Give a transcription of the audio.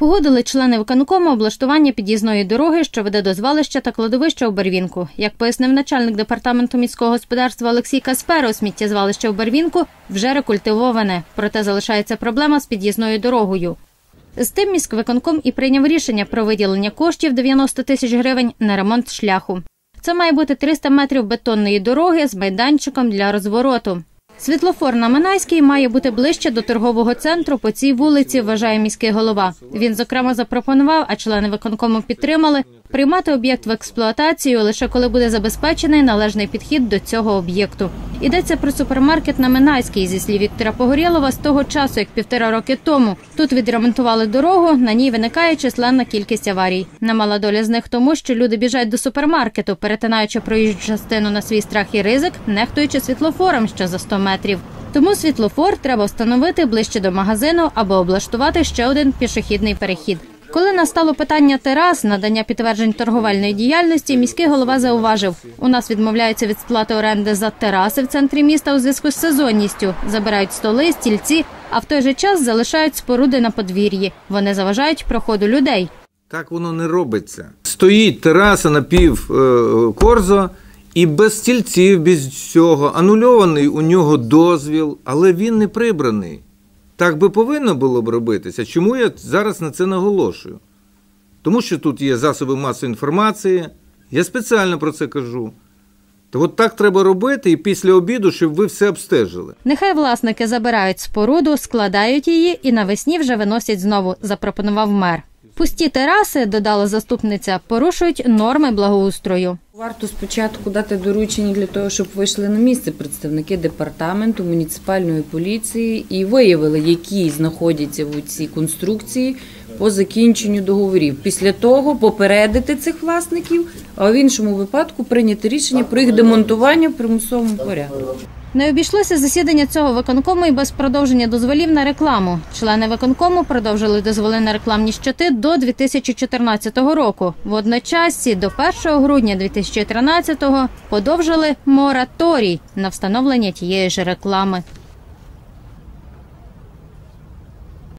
Погодили члени виконкому облаштування під'їзної дороги, що веде до звалища та кладовища у Барвінку. Як пояснив начальник департаменту міського господарства Олексій Касперо, сміттєзвалище у Барвінку вже рекультивоване, проте залишається проблема з під'їзною дорогою. З тим міськвиконком і прийняв рішення про виділення коштів 90 тисяч гривень на ремонт шляху. Це має бути 300 метрів бетонної дороги з майданчиком для розвороту. Світлофор на Минайській має бути ближче до торгового центру по цій вулиці, вважає міський голова. Він, зокрема, запропонував, а члени виконкому підтримали приймати об'єкт в експлуатацію лише коли буде забезпечений належний підхід до цього об'єкту. Йдеться про супермаркет на Минайській зі слів Віктора Погорєлова з того часу, як півтора роки тому. Тут відремонтували дорогу. На ній виникає численна кількість аварій. Немала доля з них тому, що люди біжать до супермаркету, перетинаючи проїжджу частину на свій страх і ризик, нехтуючи світлофором, що за 100 метрів. Тому світлофор треба встановити ближче до магазину або облаштувати ще один пішохідний перехід. Коли настало питання терас, надання підтверджень торговельної діяльності, міський голова зауважив: у нас відмовляються від сплати оренди за тераси в центрі міста у зв'язку з сезонністю, забирають столи, стільці, а в той же час залишають споруди на подвір'ї. Вони заважають проходу людей. Так воно не робиться. Стоїть тераса на пів е, корзо і без стільців, без всього. Анульований у нього дозвіл, але він не прибраний. Так би повинно було б робитися. Чому я зараз на це наголошую? Тому що тут є засоби масової інформації, я спеціально про це кажу. То от так треба робити і після обіду, щоб ви все обстежили. Нехай власники забирають споруду, складають її і навесні вже виносять знову, запропонував мер. Пусті тераси, додала заступниця, порушують норми благоустрою. Варто спочатку дати доручення для того, щоб вийшли на місце представники департаменту, муніципальної поліції і виявили, які знаходяться в цій конструкції по закінченню договорів. Після того попередити цих власників, а в іншому випадку прийняти рішення про їх демонтування в примусовому порядку. Не обійшлося засідання цього виконкому і без продовження дозволів на рекламу. Члени виконкому продовжили дозволи на рекламні щити до 2014 року. Водночас до 1 грудня 2013 подовжили мораторій на встановлення тієї ж реклами.